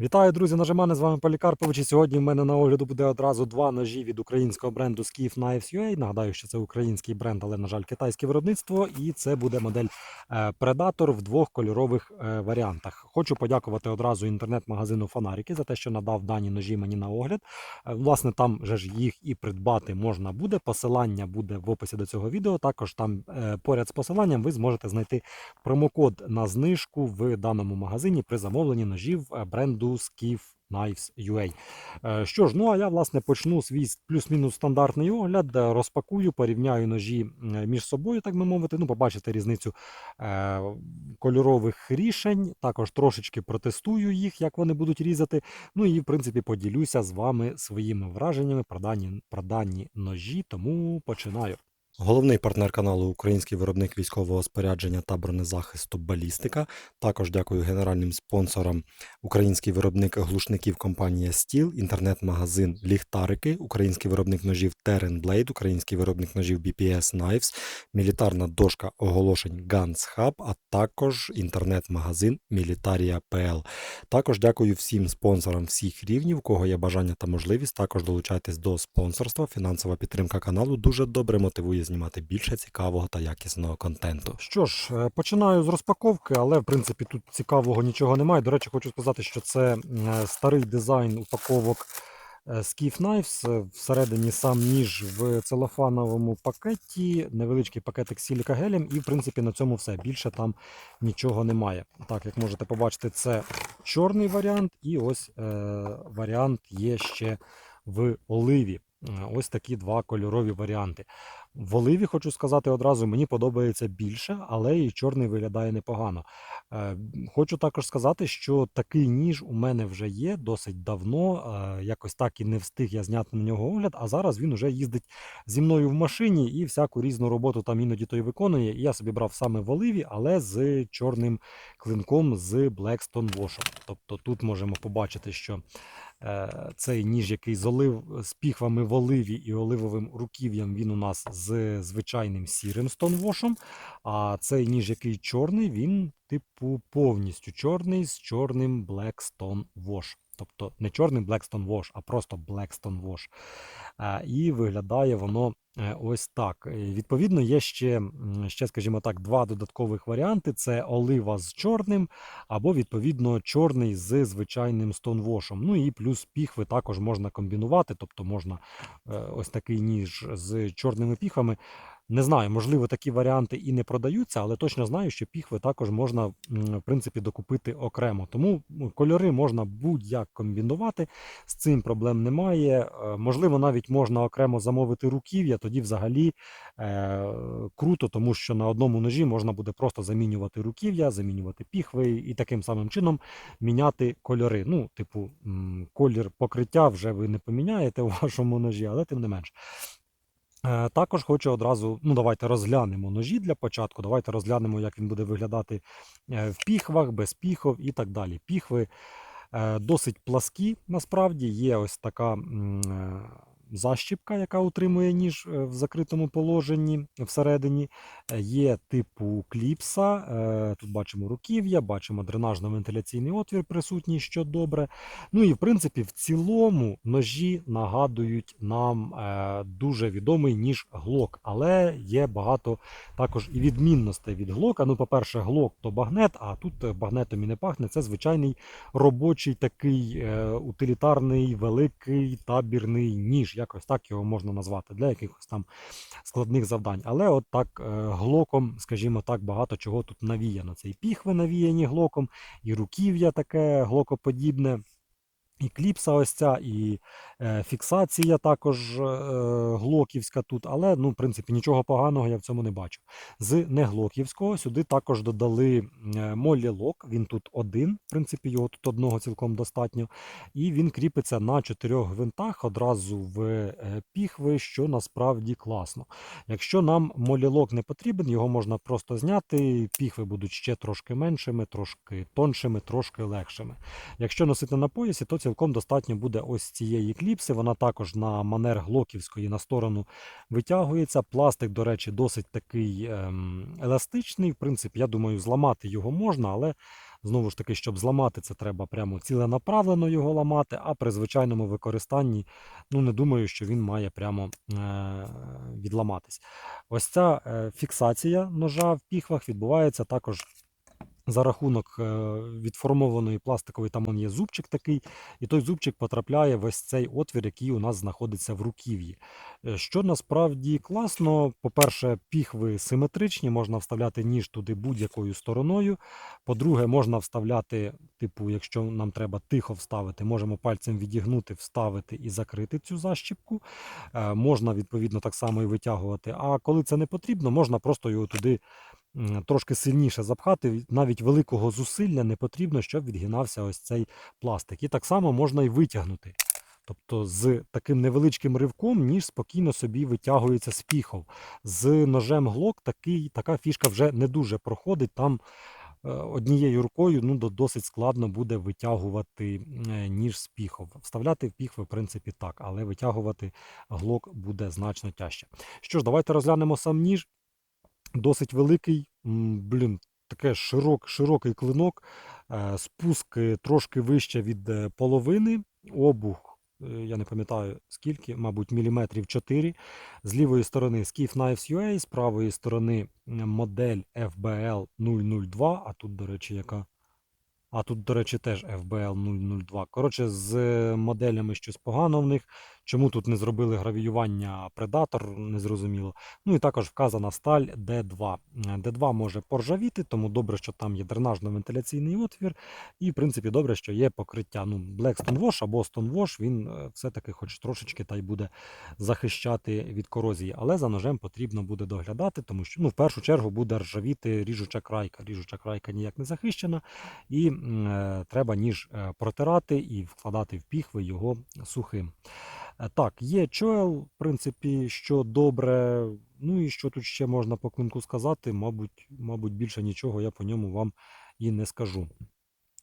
Вітаю, друзі! Нажимане з вами Полікарпович. І сьогодні в мене на огляду буде одразу два ножі від українського бренду Skiff Knives UA. Нагадаю, що це український бренд, але, на жаль, китайське виробництво. І це буде модель е, Predator в двох кольорових е, варіантах. Хочу подякувати одразу інтернет-магазину Фонарики за те, що надав дані ножі мені на огляд. Е, Власне, там же ж їх і придбати можна буде. Посилання буде в описі до цього відео. Також там поряд з посиланням ви зможете знайти промокод на знижку в даному магазині при замовленні ножів е, бренду Skiff Knives UA. Що ж, ну а я власне почну свій плюс-мінус стандартний огляд, розпакую, порівняю ножі між собою, так би мовити. Ну, побачите різницю е, кольорових рішень. Також трошечки протестую їх, як вони будуть різати. Ну і в принципі поділюся з вами своїми враженнями про дані, про дані ножі, тому починаю. Головний партнер каналу Український виробник військового спорядження та бронезахисту Балістика. Також дякую генеральним спонсорам Український виробник глушників компанія Steel, інтернет-магазин Ліхтарики, український виробник ножів Blade, український виробник ножів BPS Knives, мілітарна дошка оголошень Guns Hub, а також інтернет-магазин Militaria.pl. Також дякую всім спонсорам всіх рівнів, кого є бажання та можливість. Також долучайтесь до спонсорства. Фінансова підтримка каналу дуже добре мотивує знімати більше цікавого та якісного контенту. Що ж, е, починаю з розпаковки, але в принципі тут цікавого нічого немає. До речі, хочу сказати, що це е, старий дизайн упаковок. Skiff Knives, е, всередині сам ніж в целофановому пакеті, невеличкий пакетик з сілікагелем, і в принципі на цьому все. Більше там нічого немає. Так, як можете побачити, це чорний варіант, і ось е, варіант є ще в оливі. Ось такі два кольорові варіанти. В оливі хочу сказати одразу, мені подобається більше, але і чорний виглядає непогано. Е, Хочу також сказати, що такий ніж у мене вже є досить давно. е, Якось так і не встиг я зняти на нього огляд, а зараз він уже їздить зі мною в машині і всяку різну роботу там іноді той виконує. І я собі брав саме в оливі, але з чорним клинком з Blackstone Wash. Тобто тут можемо побачити, що цей ніж, який з олив з піхвами в оливі і оливовим руків'ям, він у нас з звичайним сірим стонвошем. А цей ніж, який чорний, він, типу, повністю чорний з чорним Blackstone Wash. Тобто не чорний Blackstone Wash, а просто Blackstone Wash. Е, І виглядає воно е, ось так. Е, Відповідно, є ще, ще, скажімо так, два додаткових варіанти: це олива з чорним, або, відповідно, чорний з звичайним стонвошем. Ну і плюс піхви також можна комбінувати, тобто можна ось такий ніж з чорними піхвами. Не знаю, можливо, такі варіанти і не продаються, але точно знаю, що піхви також можна в принципі докупити окремо. Тому ну, кольори можна будь-як комбінувати, з цим проблем немає. Е, Можливо, навіть можна окремо замовити руків'я, тоді взагалі е, круто, тому що на одному ножі можна буде просто замінювати руків'я, замінювати піхви і таким самим чином міняти кольори. Ну, типу, колір покриття вже ви не поміняєте у вашому ножі, але тим не менш. Е, Також хочу одразу, ну давайте розглянемо ножі для початку. Давайте розглянемо, як він буде виглядати е, в піхвах, без піхов і так далі. Піхви е, досить пласкі, насправді. Є ось така защіпка, яка утримує ніж е, в закритому положенні всередині. Е, Є типу кліпса. е, Тут бачимо руків'я, бачимо дренажно-вентиляційний отвір присутній, що добре. Ну і в принципі, в цілому ножі нагадують нам дуже відомий ніж глок, але є багато також і відмінностей від глока. Ну, по-перше, глок то багнет, а тут багнетом і не пахне. Це звичайний робочий такий утилітарний великий табірний ніж. Якось так його можна назвати для якихось там складних завдань. Але от так е, глоком, скажімо так, багато чого тут навіяно. Це і піхви навіяні глоком, і руків'я таке глокоподібне. І кліпса ось ця, і е, фіксація також е, глоківська тут, але ну, в принципі нічого поганого я в цьому не бачу. З неглоківського сюди також додали е, моллі-лок, він тут один, в принципі, його тут одного цілком достатньо. І він кріпиться на чотирьох гвинтах одразу в піхви, що насправді класно. Якщо нам молілок не потрібен, його можна просто зняти, піхви будуть ще трошки меншими, трошки тоншими, трошки легшими. Якщо носити на поясі, то цілком достатньо буде ось цієї кліпси. Вона також на манер глоківської на сторону витягується. Пластик, до речі, досить такий ем, еластичний. В принципі, я думаю, зламати його можна, але Знову ж таки, щоб зламати це, треба прямо ціленаправлено його ламати, а при звичайному використанні, ну не думаю, що він має прямо е- відламатись. Ось ця е, фіксація ножа в піхвах відбувається також за рахунок е, відформованої пластикової, там є зубчик такий, і той зубчик потрапляє в ось цей отвір, який у нас знаходиться в руків'ї. Е, Що насправді класно, по-перше, піхви симетричні, можна вставляти ніж туди будь-якою стороною. По-друге, можна вставляти, типу, якщо нам треба тихо вставити, можемо пальцем відігнути, вставити і закрити цю защіпку. Е, Можна, відповідно, так само і витягувати. А коли це не потрібно, можна просто його туди трошки сильніше запхати. Навіть великого зусилля не потрібно, щоб відгинався ось цей пластик. І так само можна і витягнути. Тобто з таким невеличким ривком ніж спокійно собі витягується з піхов. З ножем глок такий, така фішка вже не дуже проходить. Там е, однією рукою ну, досить складно буде витягувати е, ніж з піхов. Вставляти в піхви, в принципі, так, але витягувати глок буде значно тяжче. Що ж, давайте розглянемо сам ніж. Досить великий, блін, таке широк, широкий клинок, е, спуск е, трошки вище від е, половини, обух, я не пам'ятаю скільки, мабуть, міліметрів 4. З лівої сторони Skiff Knives UA, з правої сторони модель FBL 002, а тут, до речі, яка. А тут, до речі, теж FBL 002. Коротше, з моделями щось погано в них. Чому тут не зробили гравіювання Predator, незрозуміло. Ну і також вказана сталь D2. Е, D2 може поржавіти, тому добре, що там є дренажно-вентиляційний отвір. І, в принципі, добре, що є покриття. Ну, Black Stonewash або Stonewash, він е, все-таки хоч трошечки та й буде захищати від корозії. Але за ножем потрібно буде доглядати, тому що ну, в першу чергу буде ржавіти ріжуча крайка. Ріжуча крайка ніяк не захищена, і е, треба ніж е, протирати і вкладати в піхви його сухим. Е, Так, є чоел, в принципі, що добре. Ну і що тут ще можна по клинку сказати, мабуть, мабуть, більше нічого я по ньому вам і не скажу.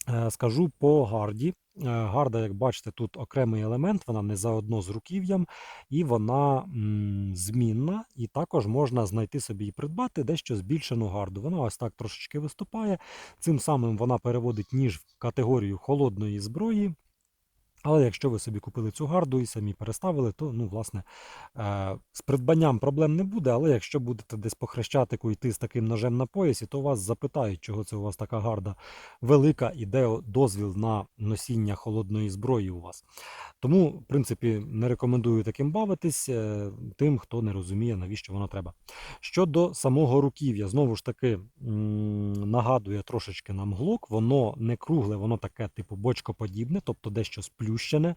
Е, Скажу по гарді. Е, Гарда, як бачите, тут окремий елемент, вона не заодно з руків'ям, і вона змінна, і також можна знайти собі і придбати дещо збільшену гарду. Вона ось так трошечки виступає. Цим самим вона переводить ніж в категорію холодної зброї. Але якщо ви собі купили цю гарду і самі переставили, то ну, власне, е, з придбанням проблем не буде. Але якщо будете десь по хрещатику йти з таким ножем на поясі, то вас запитають, чого це у вас така гарда велика і де дозвіл на носіння холодної зброї у вас. Тому, в принципі, не рекомендую таким бавитись е, тим, хто не розуміє, навіщо воно треба. Щодо самого руків'я, знову ж таки нагадує трошечки нам глок, воно не кругле, воно таке, типу, бочкоподібне, тобто дещо сплющене. Е,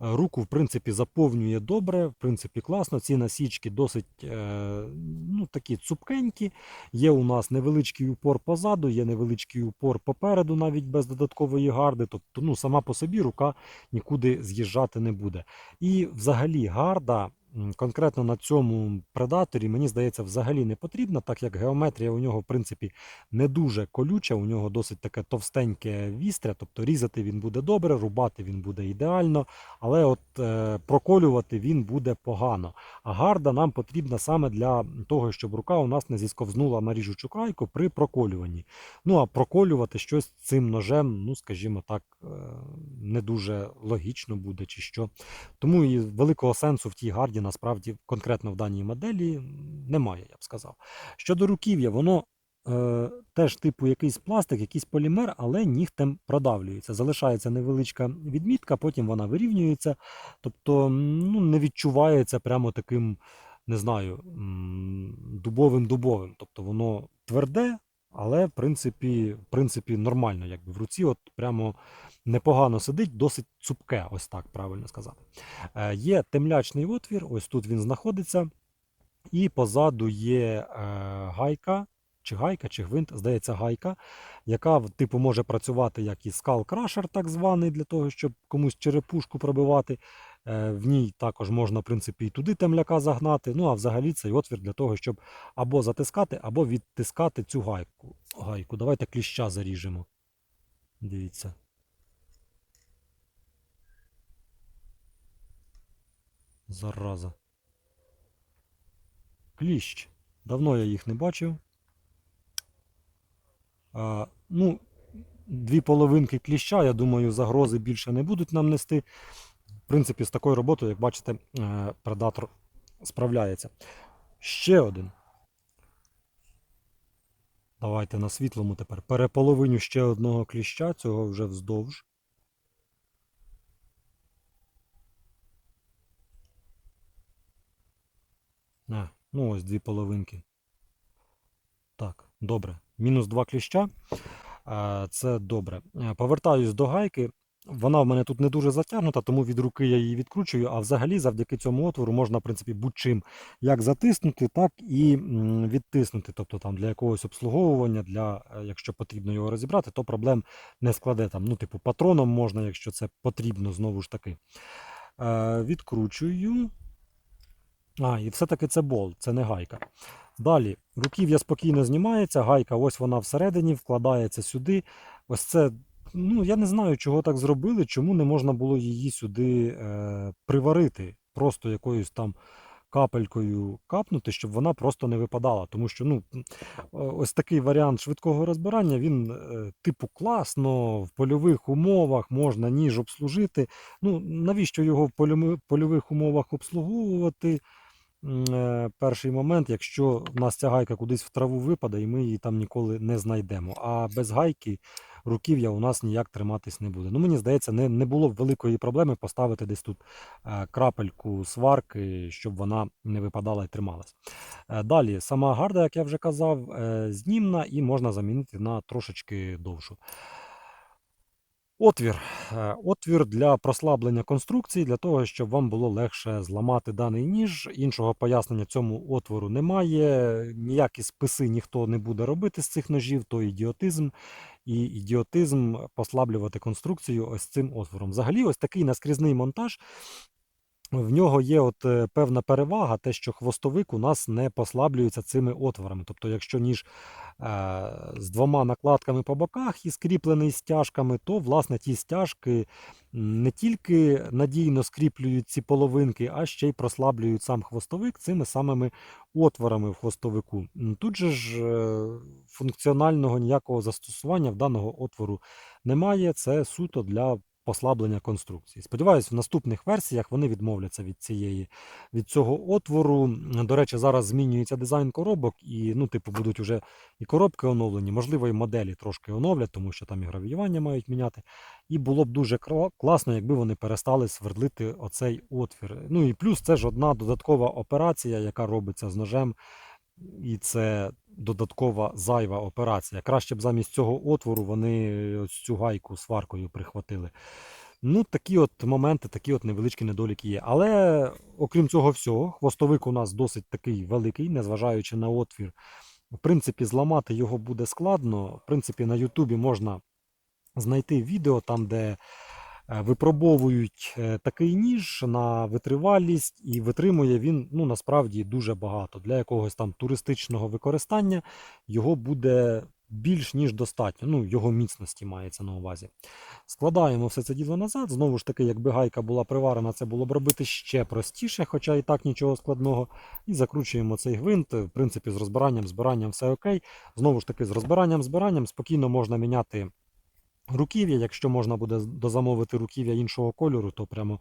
Руку, в принципі, заповнює добре, в принципі, класно. Ці насічки досить е, ну, такі цупкенькі. Є у нас невеличкий упор позаду, є невеличкий упор попереду, навіть без додаткової гарди. Тобто, ну, сама по собі рука нікуди з'їжджати не буде. І взагалі гарда. Конкретно на цьому предаторі, мені здається, взагалі не потрібна, так як геометрія у нього, в принципі, не дуже колюча, у нього досить таке товстеньке вістря, тобто різати він буде добре, рубати він буде ідеально, але от е, проколювати він буде погано. А гарда нам потрібна саме для того, щоб рука у нас не зісковзнула на ріжучу крайку при проколюванні. Ну а проколювати щось цим ножем, ну скажімо так, е, не дуже логічно буде чи що. Тому і великого сенсу в тій гарді насправді конкретно в даній моделі немає, я б сказав. Щодо руків'я, воно е, теж типу якийсь пластик, якийсь полімер, але нігтем продавлюється. Залишається невеличка відмітка, потім вона вирівнюється. Тобто ну, не відчувається прямо таким, не знаю, дубовим-дубовим. Тобто воно тверде, але в принципі, в принципі нормально, якби в руці, от прямо непогано сидить, досить цупке, ось так правильно сказати. Е, Є темлячний отвір, ось тут він знаходиться, і позаду є е, гайка, чи гайка, чи гвинт, здається, гайка, яка типу може працювати як і скал-крашер, так званий, для того, щоб комусь черепушку пробивати. Е, В ній також можна, в принципі, і туди темляка загнати. Ну а взагалі цей отвір для того, щоб або затискати, або відтискати цю гайку. гайку. Давайте кліща заріжемо. Дивіться. Зараза. Кліщ. Давно я їх не бачив. А, ну, дві половинки кліща, я думаю, загрози більше не будуть нам нести. В принципі, з такою роботою, як бачите, предатор справляється. Ще один. Давайте на світлому тепер. Переполовиню ще одного кліща, цього вже вздовж. А, ну ось дві половинки. Так, добре. Мінус два кліща. Е, Це добре. Е, Повертаюсь до гайки. Вона в мене тут не дуже затягнута, тому від руки я її відкручую. А взагалі, завдяки цьому отвору можна, в принципі, будь-чим як затиснути, так і відтиснути. Тобто там для якогось обслуговування, для, е, якщо потрібно його розібрати, то проблем не складе. Там, ну, типу, патроном можна, якщо це потрібно, знову ж таки. Е, Відкручую. А, і все-таки це болт, це не гайка. Далі, руків'я спокійно знімається, гайка, ось вона всередині, вкладається сюди. Ось це, ну я не знаю, чого так зробили, чому не можна було її сюди е, приварити, просто якоюсь там капелькою капнути, щоб вона просто не випадала. Тому що ну, ось такий варіант швидкого розбирання, він е, типу класно, в польових умовах можна ніж обслужити. Ну, навіщо його в польових умовах обслуговувати? Е, Перший момент, якщо в нас ця гайка кудись в траву випаде, і ми її там ніколи не знайдемо. А без гайки руків'я у нас ніяк триматись не буде. Ну, мені здається, не, не було б великої проблеми поставити десь тут е, крапельку сварки, щоб вона не випадала і трималась. Е, Далі, сама гарда, як я вже казав, е, знімна і можна замінити на трошечки довшу. Отвір. Отвір для прослаблення конструкції, для того, щоб вам було легше зламати даний ніж. Іншого пояснення цьому отвору немає. Ніякі списи ніхто не буде робити з цих ножів, то ідіотизм. І ідіотизм послаблювати конструкцію ось цим отвором. Взагалі, ось такий наскрізний монтаж. В нього є от е, певна перевага, те, що хвостовик у нас не послаблюється цими отворами. Тобто, якщо ніж е, з двома накладками по боках і скріплений стяжками, то власне ті стяжки не тільки надійно скріплюють ці половинки, а ще й прослаблюють сам хвостовик цими самими отворами в хвостовику. Тут же ж е, функціонального ніякого застосування в даного отвору немає. Це суто для послаблення конструкції. Сподіваюсь, в наступних версіях вони відмовляться від цієї від цього отвору. До речі, зараз змінюється дизайн коробок, і ну, типу, будуть вже і коробки оновлені, можливо, і моделі трошки оновлять, тому що там і гравіювання мають міняти. І було б дуже класно, якби вони перестали свердлити оцей отвір. Ну і плюс це ж одна додаткова операція, яка робиться з ножем. І це додаткова зайва операція. Краще б замість цього отвору вони ось цю гайку сваркою прихватили. Ну, такі от моменти, такі от невеличкі недоліки є. Але окрім цього всього, хвостовик у нас досить такий великий, незважаючи на отвір. В принципі, зламати його буде складно. В принципі, на Ютубі можна знайти відео там, де е, випробовують е, такий ніж на витривалість, і витримує він ну, насправді дуже багато. Для якогось там туристичного використання його буде більш ніж достатньо. Ну, його міцності мається на увазі. Складаємо все це діло назад. Знову ж таки, якби гайка була приварена, це було б робити ще простіше, хоча і так нічого складного. І закручуємо цей гвинт. В принципі, з розбиранням, збиранням все окей. Знову ж таки, з розбиранням, збиранням спокійно можна міняти. Руків'я, якщо можна буде дозамовити руків'я іншого кольору, то прямо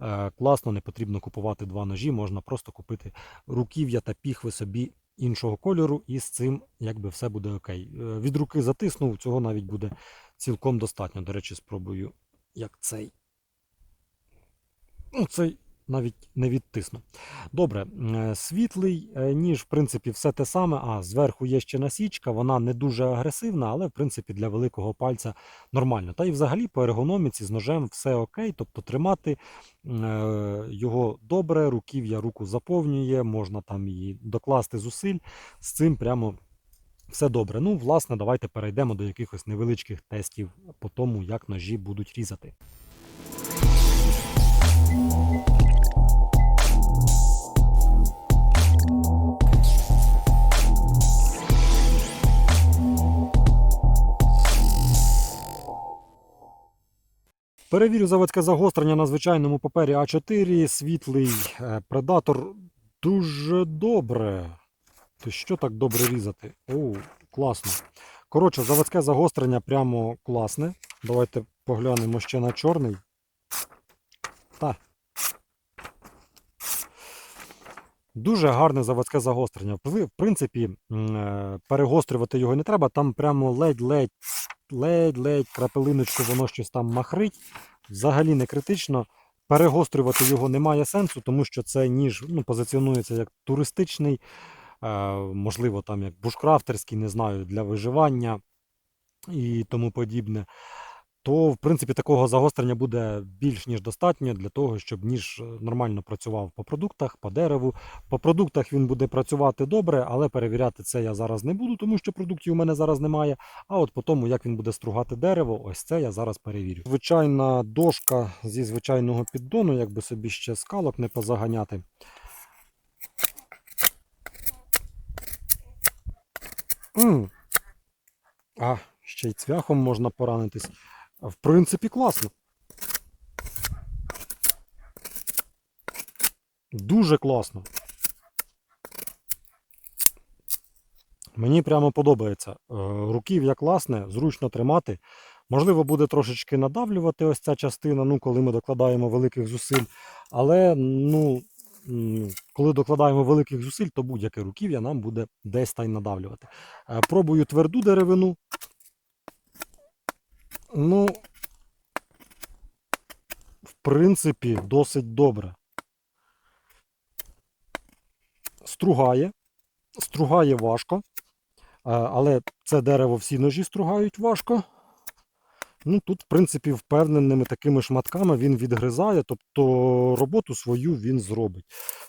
е, класно, не потрібно купувати два ножі, можна просто купити руків'я та піхви собі іншого кольору, і з цим якби все буде окей. Е, від руки затиснув, цього навіть буде цілком достатньо. До речі, спробую, як цей. Ну, цей навіть не відтисну. Добре, е, світлий е, ніж, в принципі, все те саме. А зверху є ще насічка, вона не дуже агресивна, але в принципі для великого пальця нормально. Та й взагалі по ергономіці з ножем все окей, тобто тримати е, його добре, руків'я руку заповнює, можна там її докласти зусиль. З цим прямо. Все добре. Ну, власне, давайте перейдемо до якихось невеличких тестів по тому, як ножі будуть різати. Перевірю заводське загострення на звичайному папері А4. Світлий предатор дуже добре. То що так добре різати? О, класно. Коротше, заводське загострення прямо класне. Давайте поглянемо ще на чорний. Та. Дуже гарне заводське загострення. В в принципі, е, перегострювати його не треба. Там прямо ледь-ледь, ледь-ледь крапелиночку воно щось там махрить. Взагалі не критично. Перегострювати його немає сенсу, тому що це ніж ну, позиціонується як туристичний, е, можливо, там як бушкрафтерський, не знаю, для виживання і тому подібне. То, в принципі, такого загострення буде більш ніж достатньо для того, щоб ніж е, нормально працював по продуктах, по дереву. По продуктах він буде працювати добре, але перевіряти це я зараз не буду, тому що продуктів у мене зараз немає. А от по тому, як він буде стругати дерево, ось це я зараз перевірю. Звичайна дошка зі звичайного піддону, якби собі ще скалок не позаганяти. М. А, ще й цвяхом можна поранитись. В принципі, класно. Дуже класно. Мені прямо подобається. Е, Руків'я класне, зручно тримати. Можливо, буде трошечки надавлювати ось ця частина, ну, коли ми докладаємо великих зусиль. Але ну, коли докладаємо великих зусиль, то будь-яке руків'я нам буде десь та й надавлювати. Е, Пробую тверду деревину. Ну, в принципі, досить добре. Стругає. Стругає важко. Е, Але це дерево всі ножі стругають важко. Ну, тут, в принципі, впевненими такими шматками він відгризає, тобто роботу свою він зробить.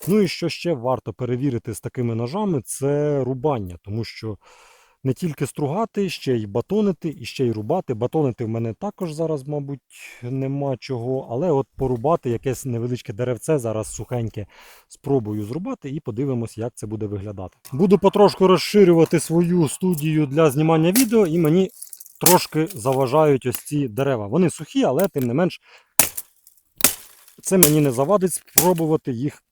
Ну і що ще варто перевірити з такими ножами, це рубання, тому що не тільки стругати, ще й батонити, і ще й рубати. Батонити в мене також зараз, мабуть, нема чого, але от порубати якесь невеличке деревце, зараз сухеньке, спробую зрубати і подивимось, як це буде виглядати. Буду потрошку розширювати свою студію для знімання відео, і мені трошки заважають ось ці дерева. Вони сухі, але тим не менш це мені не завадить спробувати їх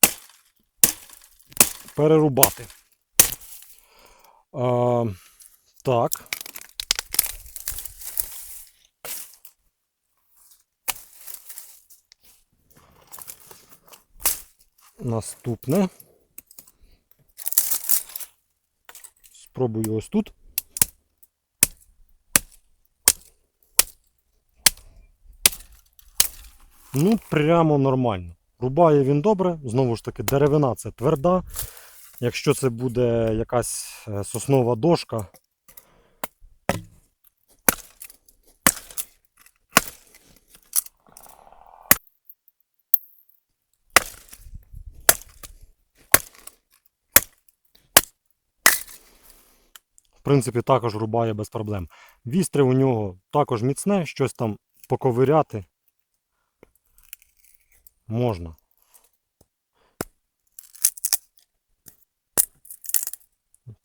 перерубати. А, так. Наступне. Спробую ось тут. Ну, прямо нормально. Рубає він добре. Знову ж таки, деревина це тверда. Якщо це буде якась е, соснова дошка. Принципі, також рубає без проблем. Вістре у нього також міцне, щось там поковиряти можна.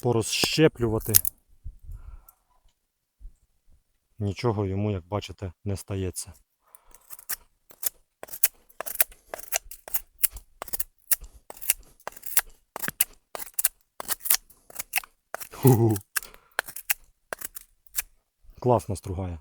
Порозщеплювати. Нічого йому, як бачите, не стається. Ху-ху. Класно стругає.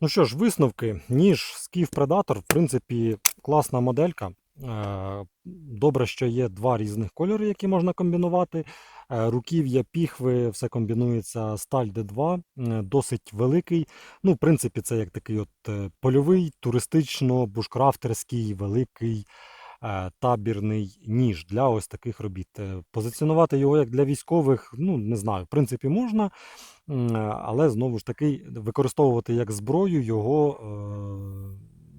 Ну що ж, висновки. Ніж Skiff Predator, в принципі, класна моделька. Е, Добре, що є два різних кольори, які можна комбінувати. Е, Руків'я, піхви, все комбінується сталь D2, е, досить великий. Ну, в принципі, це як такий от е, польовий, туристично-бушкрафтерський, великий е, табірний ніж для ось таких робіт. Позиціонувати його як для військових, ну не знаю, в принципі, можна. Але знову ж таки використовувати як зброю його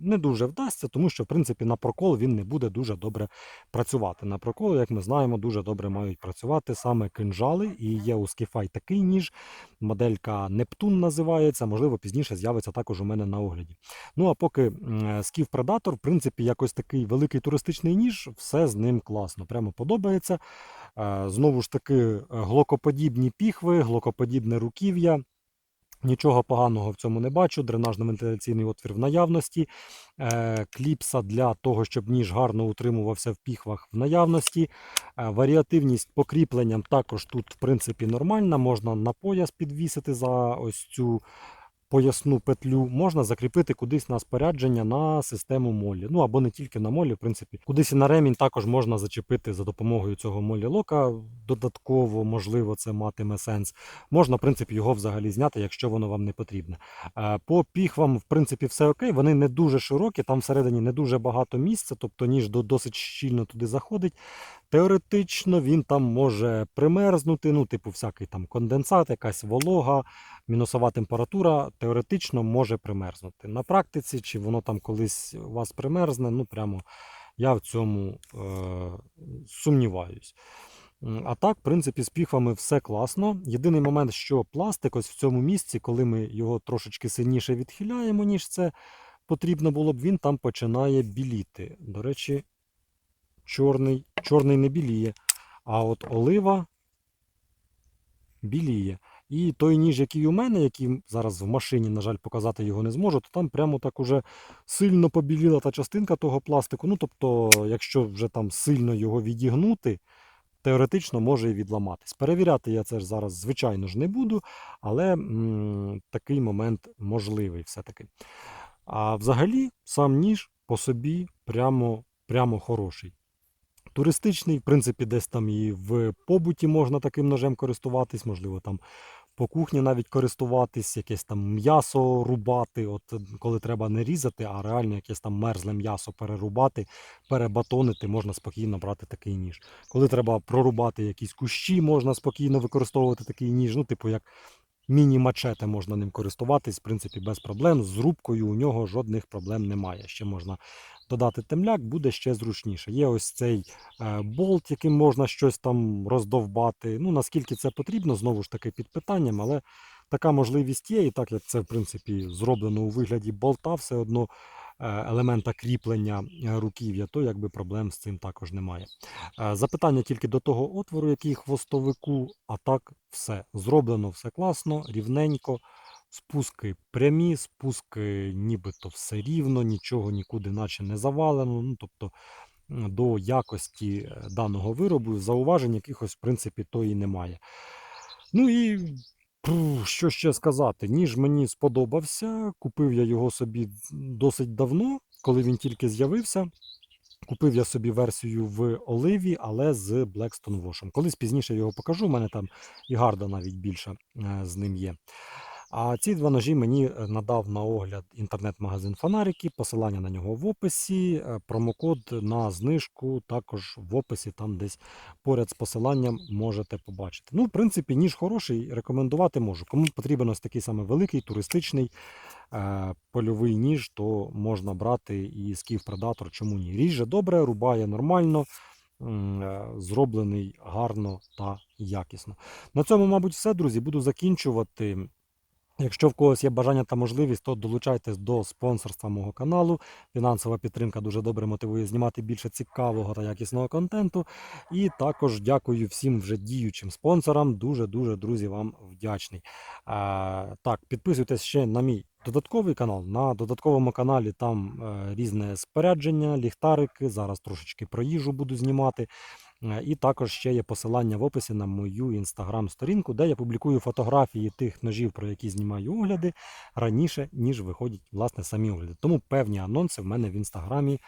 не дуже вдасться, тому що в принципі на прокол він не буде дуже добре працювати. На прокол, як ми знаємо, дуже добре мають працювати саме кинжали. І є у Skify такий ніж. Моделька Нептун називається. Можливо, пізніше з'явиться також у мене на огляді. Ну а поки м, Skiff Predator, в принципі, якось такий великий туристичний ніж, все з ним класно. Прямо подобається. Е, Знову ж таки, е, глокоподібні піхви, глокоподібне руків'я. Нічого поганого в цьому не бачу. Дренажно-вентиляційний отвір в наявності. Е, кліпса для того, щоб ніж гарно утримувався в піхвах в наявності. Е, варіативність покріпленням також тут, в принципі, нормальна. Можна на пояс підвісити за ось цю поясну петлю. Можна закріпити кудись на спорядження на систему молі. Ну або не тільки на молі, в принципі, кудись і на ремінь також можна зачепити за допомогою цього молі лока. Додатково, можливо, це матиме сенс. Можна, в принципі, його взагалі зняти, якщо воно вам не потрібне. Е, По піхвам, в принципі, все окей. Вони не дуже широкі, там всередині не дуже багато місця, тобто ніж досить щільно туди заходить. Теоретично він там може примерзнути, ну, типу, всякий там конденсат, якась волога, мінусова температура теоретично може примерзнути. На практиці, чи воно там колись у вас примерзне, ну прямо я в цьому е, сумніваюсь. А так, в принципі, з піхвами все класно. Єдиний момент, що пластик ось в цьому місці, коли ми його трошечки сильніше відхиляємо, ніж це потрібно було б, він там починає біліти. До речі, чорний, чорний не біліє. А от олива біліє. І той ніж, який у мене, який зараз в машині, на жаль, показати його не зможу, то там прямо так уже сильно побіліла та частинка того пластику. Ну, тобто, якщо вже там сильно його відігнути, теоретично може і відламатись. Перевіряти я це ж зараз, звичайно ж, не буду, але м, такий момент можливий все-таки. А взагалі, сам ніж по собі прямо, прямо хороший. Туристичний, в принципі, десь там і в побуті можна таким ножем користуватись, можливо, там по кухні навіть користуватись, якесь там м'ясо рубати, от коли треба не різати, а реально якесь там мерзле м'ясо перерубати, перебатонити, можна спокійно брати такий ніж. Коли треба прорубати якісь кущі, можна спокійно використовувати такий ніж. Ну, типу, як міні-мачете можна ним користуватись, в принципі, без проблем. З рубкою у нього жодних проблем немає. Ще можна додати темляк, буде ще зручніше. Є ось цей е, болт, яким можна щось там роздовбати. Ну, наскільки це потрібно, знову ж таки, під питанням, але така можливість є, і так як це, в принципі, зроблено у вигляді болта, все одно елемента кріплення е, руків'я, то якби проблем з цим також немає. Е, Запитання тільки до того отвору, який хвостовику, а так все. Зроблено все класно, рівненько. Спуски прямі, спуски нібито все рівно, нічого нікуди наче не завалено. Ну, тобто до якості е, даного виробу зауважень якихось, в принципі, то і немає. Ну і що ще сказати? Ніж мені сподобався. Купив я його собі досить давно, коли він тільки з'явився. Купив я собі версію в оливі, але з Blackstone Wash. Колись пізніше його покажу. У мене там і гарда навіть більше е, з ним є. А ці два ножі мені е, надав на огляд інтернет-магазин Фонарики. Посилання на нього в описі. е, Промокод на знижку також в описі, там десь поряд з посиланням можете побачити. Ну, в принципі, ніж хороший, рекомендувати можу. Кому потрібен ось такий саме великий, туристичний е, польовий ніж, то можна брати і скіф Predator, чому ні. Ріже добре, рубає нормально. Зроблений гарно та якісно. На цьому, мабуть, все, друзі. Буду закінчувати. Якщо в когось є бажання та можливість, то долучайтесь до спонсорства мого каналу. Фінансова підтримка дуже добре мотивує знімати більше цікавого та якісного контенту. І також дякую всім вже діючим спонсорам. Дуже дуже друзі вам вдячний. Так, підписуйтесь ще на мій додатковий канал. На додатковому каналі там е, різне спорядження, ліхтарики. Зараз трошечки про їжу буду знімати. Е, І також ще є посилання в описі на мою інстаграм-сторінку, де я публікую фотографії тих ножів, про які знімаю огляди раніше, ніж виходять власне самі огляди. Тому певні анонси в мене в інстаграмі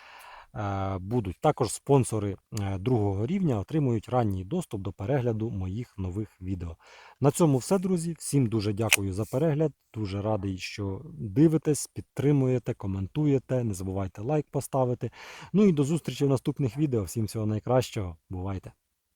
будуть. Також спонсори е, другого рівня отримують ранній доступ до перегляду моїх нових відео. На цьому все, друзі. Всім дуже дякую за перегляд. Дуже радий, що дивитесь, підтримуєте, коментуєте. Не забувайте лайк поставити. Ну і до зустрічі в наступних відео. Всім всього найкращого. Бувайте!